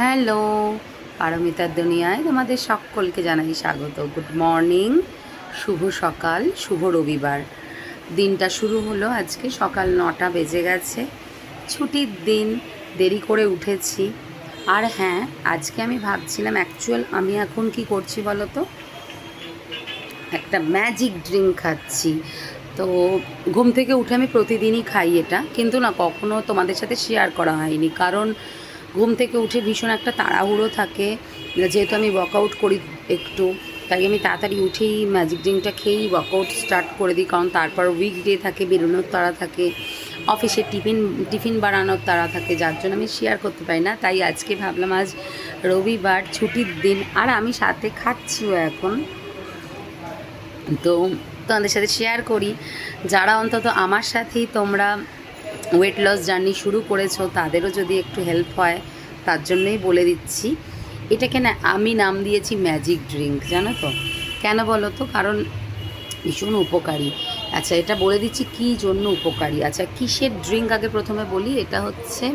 Hello, পারমিতার দুনিয়ায় তোমাদের সকলকে জানাই স্বাগত। গুড মর্নিং, শুভ সকাল, শুভ রবিবার। দিনটা শুরু হলো আজকে সকাল নটা বেজে গেছে। ছুটির দিন, দেরি করে উঠেছি। আর হ্যাঁ আজকে আমি ভাবছিলাম অ্যাকচুয়াল আমি এখন কি করছি বলো তো একটা ম্যাজিক ড্রিঙ্ক খাচ্ছি। তো ঘুম থেকে উঠে আমি প্রতিদিনই খাই এটা। কিন্তু না, কখনো তোমাদের সাথে শেয়ার করা হয়নি। কারণ ঘুম থেকে উঠে ভীষণ একটা তাড়াহুড়ো থাকে। যেহেতু আমি ওয়ার্কআউট করি একটু, তাই আমি তাড়াতাড়ি উঠেই ম্যাজিক ড্রিঙ্কটা খেয়েই ওয়ার্কআউট স্টার্ট করে দিই, কারণ তারপর উইকডে থাকে, বেরোনোর তাড়া থাকে অফিসে টিফিন টিফিন বানানোর তাড়া থাকে, যার জন্য আমি শেয়ার করতে পারি না। তাই আজকে ভাবলাম আজ রবিবার, ছুটির দিন, আর আমি সাথে খাচ্ছিও এখন। তো তোমাদের সাথে শেয়ার করি। যারা অন্তত আমার সাথেই তোমরা ওয়েট লস জার্নি শুরু করেছ, তাদেরও যদি একটু হেল্প হয়, তার জন্যই বলে দিচ্ছি। এটাকে না, আমি নাম দিয়েছি ম্যাজিক ড্রিঙ্ক জানো তো? কেন বলো তো? কারণ ভীষণ উপকারী। আচ্ছা এটা বলে দিচ্ছি কী জন্য উপকারী? আচ্ছা কিসের ড্রিঙ্ক আগে প্রথমে বলি? এটা হচ্ছে,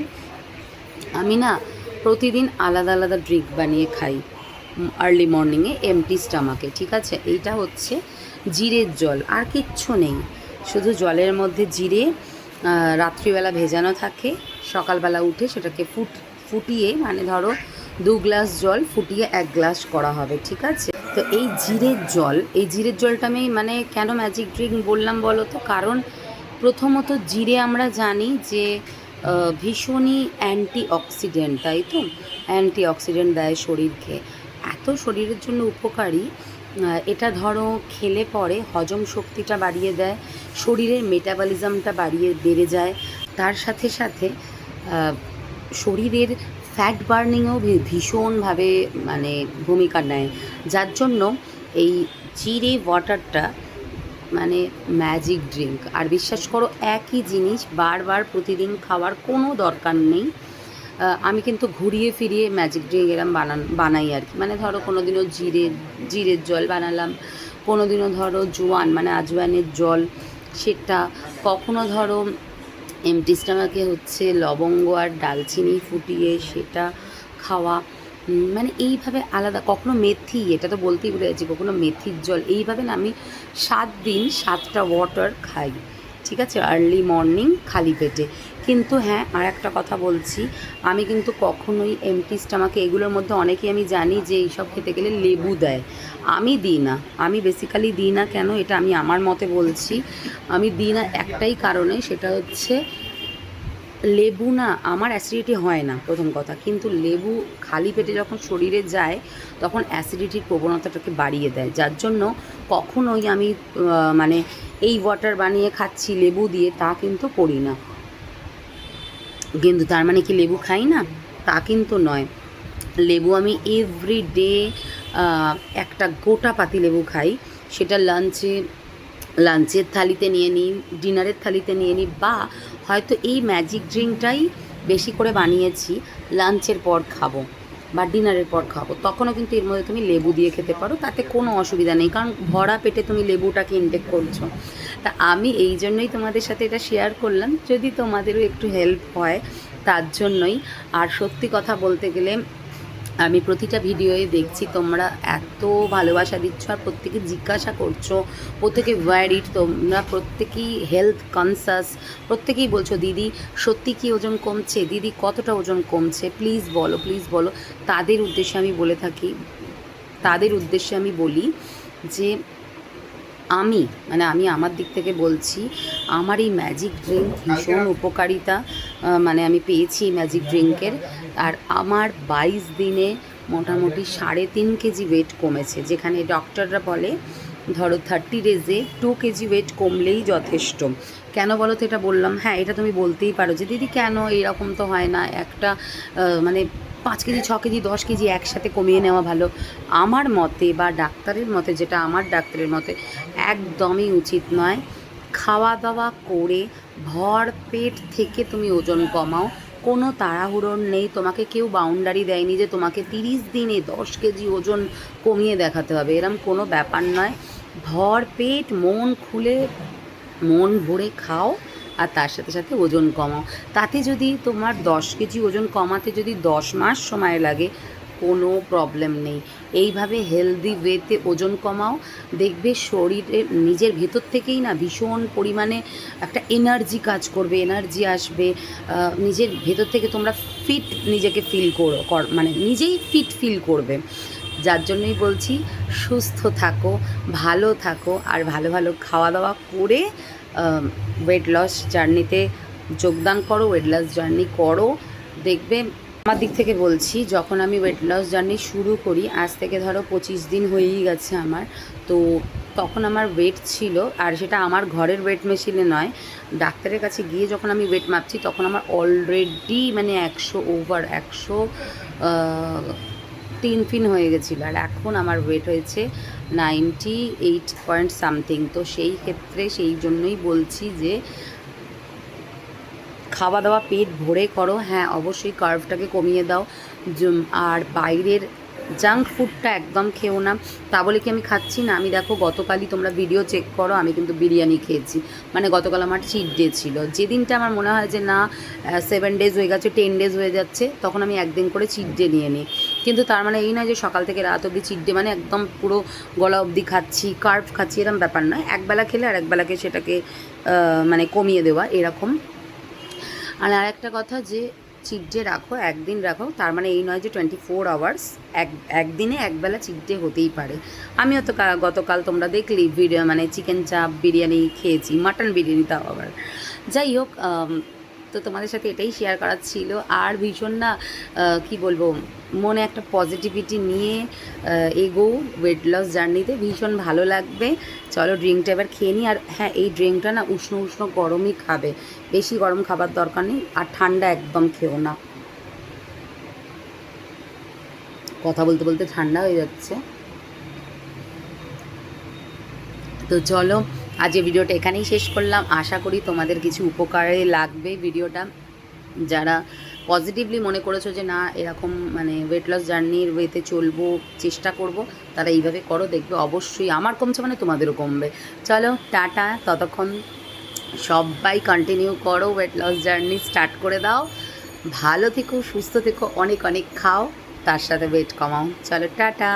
আমি না প্রতিদিন আলাদা আলাদা ড্রিঙ্ক বানিয়ে খাই আর্লি মর্নিংয়ে এমটি স্টামাকে ঠিক আছে? এইটা হচ্ছে জিরের জল। আর কিচ্ছু নেই। শুধু জলের মধ্যে জিরে রাত্রিবেলা ভেজানো থাকে, সকালবেলা উঠে সেটাকে ফুট, ফুটিয়ে মানে ধরো দু গ্লাস জল ফুটিয়ে এক গ্লাস করা হবে, ঠিক আছে? তো এই জিরের জল, এই জিরের জলটা আমি মানে কেন ম্যাজিক ড্রিঙ্ক বললাম বলো তো? কারণ প্রথমত জিরে আমরা জানি যে ভীষণই অ্যান্টি অক্সিডেন্ট তাই তো? অ্যান্টি অক্সিডেন্ট দেয় শরীরকে। এত শরীরের জন্য উপকারী এটা ধরো খেলে পরে হজম শক্তিটা বাড়িয়ে দেয় শরীরের মেটাবলিজমটা বাড়িয়ে বেড়ে যায়। তার সাথে সাথে শরীরের ফ্যাট বার্নিংও ভীষণভাবে মানে ভূমিকা নেয়। যার জন্য এই জিরে ওয়াটারটা মানে ম্যাজিক ড্রিঙ্ক আর বিশ্বাস করো, একই জিনিস বারবার প্রতিদিন খাওয়ার কোনো দরকার নেই। আমি কিন্তু ঘুরিয়ে ফিরিয়ে ম্যাজিক ড্রিঙ্ক এরম বানান, বানাই আর কি। মানে ধরো কোনো দিনও জিরে, জিরের জল বানালাম কোনো দিনও ধরো জোয়ান মানে আজওয়ানের জল সেটা কখনো ধরো এমটি স্টামাকে হচ্ছে লবঙ্গ আর ডালচিনি ফুটিয়ে সেটা খাওয়া মানে এইভাবে আলাদা, কখনো মেথি, এটা তো বলতেই ভুলে যাচ্ছি, কখনো মেথির জল, এইভাবে না আমি সাত দিন সাতটা ওয়াটার খাই, ঠিক আছে? আর্লি মর্নিং খালি পেটে। কিন্তু হ্যাঁ আর একটা কথা বলছি। আমি কিন্তু কখনোই এমটি স্টামাকে এগুলোর মধ্যে অনেকেই আমি জানি যে এইসব খেতে গেলে লেবু দেয়। আমি দিই না। আমি বেসিক্যালি দিই না কেন? এটা আমি আমার মতে বলছি। আমি দিই না একটাই কারণে, সেটা হচ্ছে লেবু না, আমার অ্যাসিডিটি হয় না, প্রথম কথা। কিন্তু লেবু খালি পেটে যখন শরীরে যায়, তখন অ্যাসিডিটির প্রবণতাটাকে বাড়িয়ে দেয়। যার জন্য কখনোই আমি মানে এই ওয়াটার বানিয়ে খাচ্ছি, লেবু দিয়ে, তা কিন্তু করি না। কিন্তু তার মানে কি লেবু খাই না? তা কিন্তু নয়। লেবু আমি এভরি ডে একটা গোটা পাতি লেবু খাই। সেটা লাঞ্চে লাঞ্চের থালিতে নিয়ে নিই ডিনারের থালিতে নিয়ে নিই, বা হয়তো এই ম্যাজিক ড্রিঙ্কটাই বেশি করে বানিয়েছি লাঞ্চের পর খাব। বা ডিনারের পর খাব। তখনও কিন্তু এর মধ্যে তুমি লেবু দিয়ে খেতে পারো, তাতে কোনো অসুবিধা নেই, কারণ ভরা পেটে তুমি লেবুটাকে ইনটেক করছ। তা আমি এই জন্যই তোমাদের সাথে এটা শেয়ার করলাম। যদি তোমাদেরও একটু হেল্প হয়, তার জন্যই। আর সত্যি কথা বলতে গেলে আমি প্রতিটা ভিডিওয়ে দেখছি তোমরা এত ভালোবাসা দিচ্ছ আর প্রত্যেকে জিজ্ঞাসা করছ প্রত্যেকে ওয়ারিড তোমরা প্রত্যেকেই হেলথ কনসাস প্রত্যেকেই বলছো দিদি সত্যি কি ওজন কমছে? দিদি কতটা ওজন কমছে? প্লিজ বলো প্লিজ বলো। তাদের উদ্দেশ্যে আমি বলে থাকি তাদের উদ্দেশ্যে আমি বলি যে আমি মানে আমি আমার দিক থেকে বলছি আমার এই ম্যাজিক ড্রিঙ্ক ভীষণ উপকারিতা। মানে আমি পেয়েছি ম্যাজিক ড্রিঙ্কের আর আমার বাইশ দিনে মোটামুটি সাড়ে তিন কেজি ওয়েট কমেছে। যেখানে ডক্টররা বলে, ধরো থার্টি ডেজে টু কেজি ওয়েট কমলেই যথেষ্ট। কেন বলো তো এটা বললাম? হ্যাঁ এটা তুমি বলতেই পারো যে, দিদি, কেন এরকম তো হয় না? একটা মানে পাঁচ কেজি, ছ কেজি, দশ কেজি একসাথে কমিয়ে নেওয়া ভালো। আমার মতে বা ডাক্তারের মতে, যেটা আমার ডাক্তারের মতে, একদমই উচিত নয় খাওয়া দাওয়া করে ভর পেট থেকে তুমি ওজন কমাও। কোনো তাড়াহুড়োর নেই, তোমাকে কেউ বাউন্ডারি দেয়নি যে তোমাকে তিরিশ দিনে দশ কেজি ওজন কমিয়ে দেখাতে হবে। এরম কোনো ব্যাপার নয়। ভর পেট, মন খুলে মন ভরে খাও আর তার সাথে সাথে ওজন কমাও। তাতে যদি তোমার দশ কেজি ওজন কমাতে যদি দশ মাস সময় লাগে কোনো প্রবলেম নেই। এইভাবে হেলদি ওয়েতে ওজন কমাও, দেখবে শরীরে নিজের ভেতর থেকেই না ভীষণ পরিমাণে একটা এনার্জি কাজ করবে এনার্জি আসবে। নিজের ভেতর থেকে তোমরা ফিট নিজেকে ফিল করো মানে নিজেই ফিট ফিল করবে। যার জন্যই বলছি, সুস্থ থাকো, ভালো থাকো, আর ভালো ভালো খাওয়া দাওয়া করে ওয়েট লস জার্নিতে যোগদান করো ওয়েট লস জার্নি করো। দেখবে আমার দিক থেকে বলছি, যখন আমি ওয়েট লস জার্নি শুরু করি, আজ থেকে ধরো পঁচিশ দিন হয়েই গেছে আমার, তো তখন আমার ওয়েট ছিল, আর সেটা আমার ঘরের ওয়েট মেশিনে নয়, ডাক্তারের কাছে গিয়ে যখন আমি ওয়েট মাপছি, তখন আমার অলরেডি মানে একশো ওভার একশো তিন ফিন হয়ে গেছিল, আর এখন আমার ওয়েট হয়েছে নাইনটি এইট পয়েন্ট সামথিং তো সেই ক্ষেত্রে সেই জন্যই বলছি যে খাওয়া দাওয়া পেট ভরে করো। হ্যাঁ অবশ্যই কার্ভটাকে কমিয়ে দাও। আর বাইরের জাঙ্ক ফুডটা একদম খেও না। তা বলে কি আমি খাচ্ছি না? আমি দেখো, গতকালই তোমরা ভিডিও চেক করো, আমি কিন্তু বিরিয়ানি খেয়েছি। মানে গতকাল আমার চিট ডে ছিল। যেদিনটা আমার মনে হয় যে না সেভেন ডেজ হয়ে গেছে টেন ডেজ হয়ে যাচ্ছে, তখন আমি একদিন করে চিট ডে নিয়ে নিই। কিন্তু তার মানে এই নয় যে সকাল থেকে রাত অবধি চিট ডে মানে একদম পুরো গলা অবধি খাচ্ছি কার্ভ খাচ্ছি এরকম ব্যাপার নয় একবেলা খেলে আর একবেলাকে সেটাকে মানে কমিয়ে দেওয়া, এরকম আর আর একটা কথা যে চিট ডে রাখো, একদিন রাখো, তার মানে এই নয় যে টোয়েন্টি ফোর আওয়ার্স এক, একদিনে একবেলা চিট ডে হতেই পারে। আমিও তো গতকাল তোমরা দেখলি ভিডিও মানে চিকেন চাপ বিরিয়ানি খেয়েছি মাটন বিরিয়ানি তাও আবার। যাই হোক তো তোমাদের সাথে এটাই শেয়ার করার ছিল। আর ভীষণ না কি বলব, মনে একটা পজিটিভিটি নিয়ে এগো ওয়েট লস জার্নিতে ভীষণ ভালো লাগবে। চলো ড্রিঙ্কটা এবার খেয়ে নিই আর হ্যাঁ এই ড্রিঙ্কটা না উষ্ণ উষ্ণ গরমই খাবে। বেশি গরম খাবার দরকার নেই, আর ঠান্ডা একদম খেও না। কথা বলতে বলতে ঠান্ডা হয়ে যাচ্ছে। তো চলো আজ ভিডিওটা এখানেই শেষ করলাম। আশা করি তোমাদের কিছু উপকারে লাগবে ভিডিওটা। যারা পজিটিভলি মনে করেছ যে, না, এরকম মানে ওয়েট লস জার্নির ওয়েতে চলবো, চেষ্টা করব, তারা এইভাবে করো, দেখবে অবশ্যই আমার কমছে মানে তোমাদেরও কমবে। চলো, টাটা, ততক্ষণ সবাই কন্টিনিউ করো ওয়েট লস জার্নি স্টার্ট করে দাও। ভালো থেকো, সুস্থ থেকো, অনেক অনেক খাও, তার সাথে ওয়েট কমাও। চলো, টাটা।